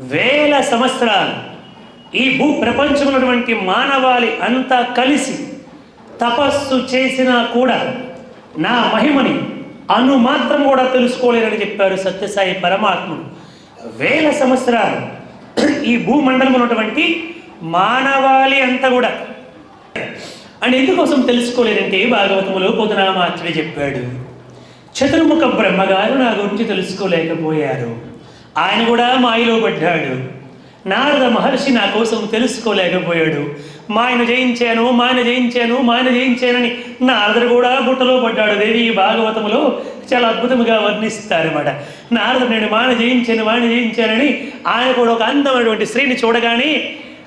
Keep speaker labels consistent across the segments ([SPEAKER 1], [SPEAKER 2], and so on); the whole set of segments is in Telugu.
[SPEAKER 1] వేల సంవత్సరాలు ఈ భూ ప్రపంచమున్నటువంటి మానవాళి అంతా కలిసి తపస్సు చేసినా కూడా నా మహిమని అను మాత్రం కూడా తెలుసుకోలేరని చెప్పారు సత్యసాయి పరమాత్ముడు. వేల సంవత్సరాలు ఈ భూమండలం ఉన్నటువంటి మానవాళి అంతా కూడా అని ఎందుకోసం తెలుసుకోలేదంటే భాగవతములో పొదునామాత్రి చెప్పాడు. చతుర్ముఖ బ్రహ్మగారు నా గురించి తెలుసుకోలేకపోయారు. ఆయన కూడా మాయలో పడ్డాడు. నారద మహర్షి నా కోసం తెలుసుకోలేకపోయాడు. మాయను జయించాను మాయను జయించాను మాయను జయించానని నారదుడు కూడా బుట్టలో పడ్డాడు. దేవి భాగవతములో చాలా అద్భుతంగా వర్ణిస్తారన్నమాట. నారదుడు నేను మాన జయించాను మాయను జయించానని ఆయన కూడా ఒక అందమైనటువంటి స్త్రీని చూడగానే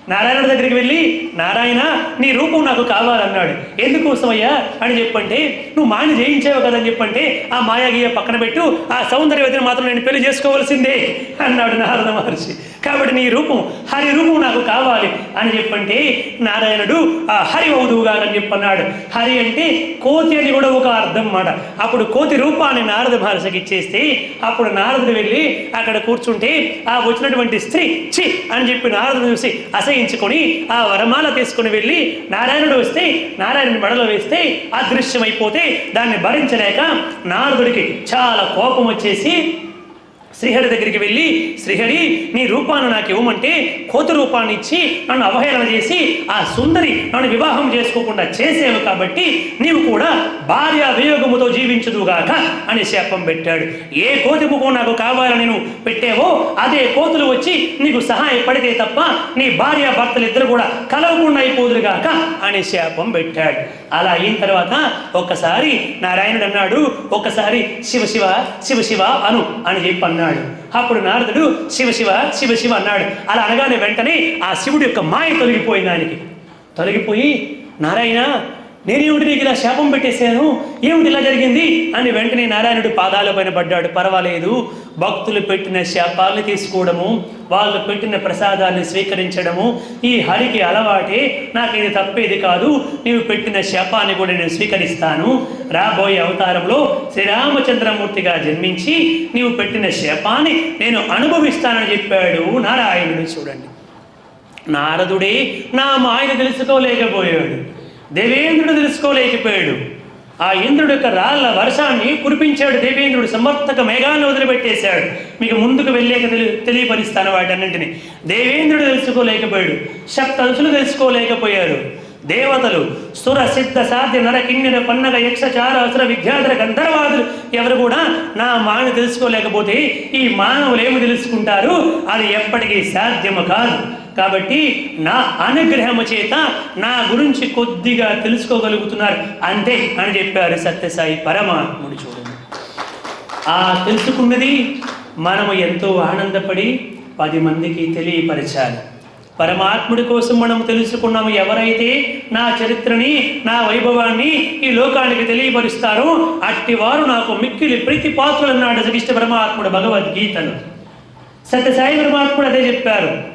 [SPEAKER 1] నారాయణుడి దగ్గరికి వెళ్ళి నారాయణ నీ రూపం నాకు కావాలన్నాడు. ఎందుకోసమయ్యా? అని చెప్పంటే నువ్వు మాయను జయించావు కదని చెప్పంటే ఆ మాయాగీయ పక్కన పెట్టు ఆ సౌందర్యవతిని మాత్రం నేను పెళ్ళి చేసుకోవాల్సిందే అన్నాడు నారద మహర్షి. కాబట్టి నీ రూపం హరి రూపం నాకు కావాలి అని చెప్పంటే నారాయణుడు ఆ హరి అవుదువుగా అని చెప్పన్నాడు. హరి అంటే కోతి అని కూడా ఒక అర్థం మాట. అప్పుడు కోతి రూపాన్ని నారద భాషకి ఇచ్చేస్తే అప్పుడు నారదుడు వెళ్ళి అక్కడ కూర్చుంటే ఆ వచ్చినటువంటి స్త్రీ చి అని చెప్పి నారదుడు చూసి అసహించుకొని ఆ వరమాల తీసుకుని వెళ్ళి నారాయణుడు వస్తే నారాయణుడి మెడలో వేస్తే అదృశ్యమైపోతే దాన్ని భరించలేక నారదుడికి చాలా కోపం వచ్చేసి శ్రీహరి దగ్గరికి వెళ్ళి శ్రీహరి నీ రూపాన్ని నాకు ఇవ్వమంటే కోతి రూపాన్ని ఇచ్చి నన్ను అవహేళన చేసి ఆ సుందరి నన్ను వివాహం చేసుకోకుండా చేసేవు కాబట్టి నీవు కూడా భార్య వియోగముతో జీవించదుగాక అని శాపం పెట్టాడు. ఏ కోతి ముఖం నాకు కావాలని నువ్వు పెట్టావో అదే కోతులు వచ్చి నీకు సహాయపడితే తప్ప నీ భార్య భర్తలు ఇద్దరు కూడా కలవకుండా అయిపోదురుగాక అని శాపం పెట్టాడు. అలా అయిన తర్వాత ఒక్కసారి నారాయణుడు అన్నాడు ఒక్కసారి శివ శివ శివ శివ అను అని చెప్పి అన్నాడు. అప్పుడు నారదుడు శివ శివ శివ శివ అన్నాడు. అలా అనగానే వెంటనే ఆ శివుడి యొక్క మాయ తొలగిపోయింది ఆయనకి. తొలగిపోయి నారాయణ నేనేమిటి నీకు ఇలా శాపం పెట్టేశాను. ఏమిటి ఇలా జరిగింది? అని వెంటనే నారాయణుడు పాదాల పైన పడ్డాడు. పర్వాలేదు భక్తులు పెట్టిన శాపాలను తీసుకోవడము వాళ్ళు పెట్టిన ప్రసాదాన్ని స్వీకరించడము ఈ హరికి అలవాటే నాకు ఇది తప్పేది కాదు నీవు పెట్టిన శాపాన్ని కూడా నేను స్వీకరిస్తాను. రాబోయే అవతారంలో శ్రీరామచంద్రమూర్తిగా జన్మించి నీవు పెట్టిన శాపాన్ని నేను అనుభవిస్తానని చెప్పాడు నారాయణుడు. చూడండి. నారదుడే నా మాయను తెలుసుకోలేకపోయాడు. దేవేంద్రుడు తెలుసుకోలేకపోయాడు. ఆ ఇంద్రుడు యొక్క రాళ్ళ వర్షాన్ని కురిపించాడు దేవేంద్రుడు సమర్థక మేఘాన్ని వదిలిపెట్టేశాడు. మీకు ముందుకు వెళ్ళేక తెలి తెలియపరుస్తాను వాటన్నింటిని. దేవేంద్రుడు తెలుసుకోలేకపోయాడు శక్తలుసులు తెలుసుకోలేకపోయారు. దేవతలు సుర సిద్ధ సాధ్య నర కిన్నెర పన్నగ యక్షచార అసుర విద్యాధర గంధర్వాదులు ఎవరు కూడా నా మాను తెలుసుకోలేకపోతే ఈ మానవులు ఏమి తెలుసుకుంటారు? అది ఎప్పటికీ సాధ్యము కాదు. కాబట్టి నా అనుగ్రహము చేత నా గురించి కొద్దిగా తెలుసుకోగలుగుతున్నారు. అంతే అని చెప్పారు సత్యసాయి పరమాత్ముడు చూడండి. ఆ తెలుసుకున్నది మనము ఎంతో ఆనందపడి పది మందికి తెలియపరచాలి. పరమాత్ముడి కోసం మనం తెలుసుకున్నాము ఎవరైతే నా చరిత్రని నా వైభవాన్ని ఈ లోకానికి తెలియపరుస్తారో అట్టి వారు నాకు మిక్కిలి ప్రతి పాత్రలు అన్నాడు శ్రీష్ట పరమాత్ముడు భగవద్గీతను సత్యసాయి పరమాత్ముడు అదే చెప్పారు.